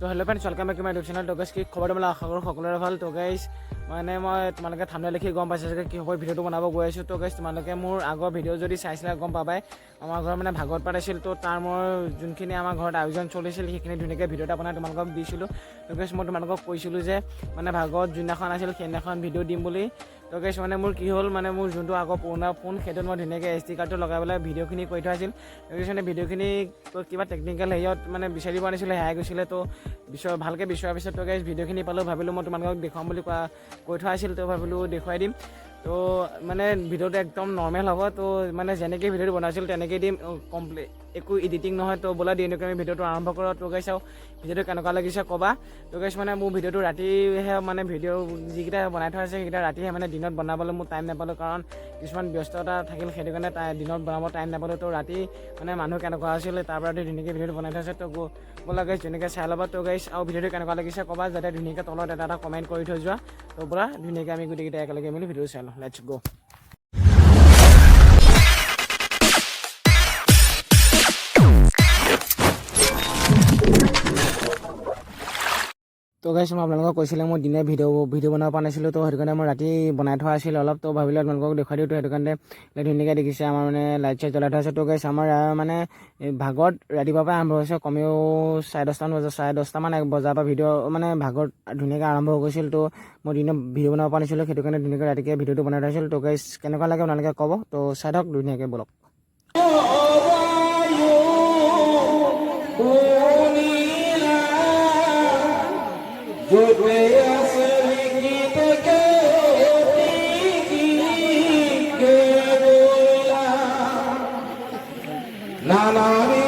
তো hello' friends welcome back to my YouTube channel তো কি খবৰ মানে আশা কৰোঁ সকলোৰে ভালো। তো মানে মই তোমালোকে ঠাণ্ডা লিখি গম পাইছা চাগে কি হ'ব ভিডিঅ'টো বনাব গৈ আছোঁ। তো গাইছ তোমালোকে মোৰ আগৰ ভিডিঅ' যদি চাইছিলা, গম পাবাই। আমাৰ ঘৰত মানে ভাগৱত পাঠ তো তাৰ মই যোনখিনি আমাৰ ঘৰত আয়োজন চলিছিল, সেইখিনি ধুনীয়াকৈ ভিডিঅ' এটা বনাই তোমালোকক দিছিলোঁ। তো গাইছ মই তোমালোকক কৈছিলোঁ যে মানে ভাগৱত যোনদিনাখন আছিল, সেইদিনাখন ভিডিঅ' দিম বুলি। তো গাইছ মানে মোৰ কি হ'ল মানে মোৰ যোনটো আগৰ পুৰণা ফোন, সেইটোত মই ধুনীয়াকৈ এছ ডি কাৰ্ডটো লগাই পেলাই ভিডিঅ'খিনি কৰি থোৱা আছিল। তো গাইছ মানে ভিডিঅ'খিনি কিবা টেকনিকেল হেৰিয়ত মানে বিচাৰি পোৱা নাছিলে, হেৰাই গৈছিলে। তো বিচৰা ভালকৈ বিচৰাৰ পিছত, তো গাইজ ভিডিঅ'খিনি পালোঁ, ভাবিলোঁ মই তোমালোকক দেখুৱাম বুলি কোৱা কৈ থোৱা আছিল তো ভাবিলোঁ দেখুৱাই দিম। তো মানে ভিডিঅ'টো একদম নৰ্মেল হ'ব তো মানে যেনেকৈ ভিডিঅ'টো বনাইছিল তেনেকৈ দিম কমপ্লি একো এডিটিং নহয়, তো বোলা দিনকৈ আমি ভিডিঅ'টো আৰম্ভ কৰোঁ তো গাইছ চাওঁ, ভিডিঅ'টো কেনেকুৱা লাগিছে ক'বা। তো গাইছ মানে মোৰ ভিডিঅ'টো ৰাতিহে মানে ভিডিঅ' যিকেইটা বনাই থোৱা আছে, সেইকেইটা ৰাতিহে মানে দিনত বনাবলৈ মোৰ টাইম নাপালোঁ, কাৰণ কিছুমান ব্যস্ততা থাকিল, সেইটো কাৰণে তাই দিনত বনাব টাইম নাপালোঁ। তো ৰাতি মানে মানুহ কেনেকুৱা আছিলে, তাৰ পৰা ধুনীয়াকৈ ভিডিঅ'টো বনাই থোৱা আছে, তো ব'লা গাইছ ধুনীয়াকৈ চাই ল'বা, তো গাইছ আৰু ভিডিঅ'টো কেনেকুৱা লাগিছে ক'বা, যাতে ধুনীয়াকৈ তলত এটা এটা কমেণ্ট কৰি থৈ যোৱা। তো পৰা ধুনীয়াকৈ আমি গোটেইকেইটা একেলগে মিলি ভিডিঅ'টো চাই লওঁ লেটছ গ' তো গাইছ মই আপোনালোকক কৈছিলে, মই দিনে ভিডিঅ' ভিডিঅ' বনাব পৰা নাছিলোঁ, তো সেইটো কাৰণে মই ৰাতি বনাই থোৱা আছিল অলপ, তো ভাবিলোঁ আপোনালোকক দেখুৱাই দিওঁ, তো সেইটো কাৰণে ধুনীয়াকৈ দেখিছে, আমাৰ মানে লাইট চাইট জ্বলাই থোৱা আছে, তো গাইছ আমাৰ মানে ভাগত ৰাতিপুৱাৰ পৰা আৰম্ভ হৈছে, কমেও চাৰে দহটামান বজা চাৰে দহটামান এক বজাৰ পৰা ভিডিঅ' মানে ভাগত ধুনীয়াকৈ আৰম্ভ হৈ গৈছিল, তো মই দিনত ভিডিঅ' বনাব পৰা নাছিলোঁ, সেইটো কাৰণে ধুনীয়াকৈ ৰাতিকৈ ভিডিঅ'টো বনাই থোৱা আছিল, তো গাইছ কেনেকুৱা লাগে আপোনালোকে ক'ব, তো চাই থাকক ধুনীয়াকৈ বলক। নানাবিধ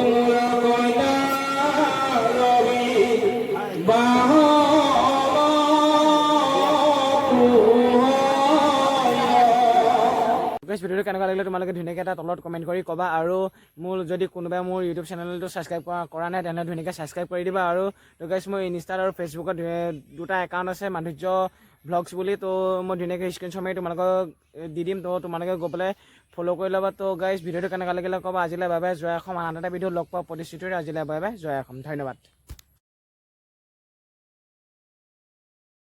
গাইছ ভিডিঅ'টো কেনেকুৱা লাগিলে তোমালোকে ধুনীয়াকৈ এটা তলত কমেণ্ট কৰি ক'বা আৰু মোৰ যদি কোনোবাই মোৰ ইউটিউব চেনেলটো ছাবস্ক্ৰাইব কৰা নাই তেনেহ'লে ধুনীয়াকৈ ছাবস্ক্ৰাইব কৰি দিবা আৰু তো গাইছ মোৰ ইনষ্টাত আৰু ফেচবুকত দুটা একাউণ্ট আছে, মাধুৰ্য ভ্লগছ বুলি, তো মই ধুনীয়াকৈ স্ক্ৰীনশ্বট মাৰি তোমালোকক দি দিম, তো তোমালোকে গৈ পেলাই ফ'ল' কৰি ল'বা। তো গাইছ ভিডিঅ'টো কেনেকুৱা লাগিলে ক'বা আজিলৈ, বাই বাই, জয় অসম। আন এটা ভিডিঅ' লগ পোৱা প্ৰতিশ্ৰুতিৰে আজিলৈ, বাই বাই, জয় অসম। ধন্যবাদ।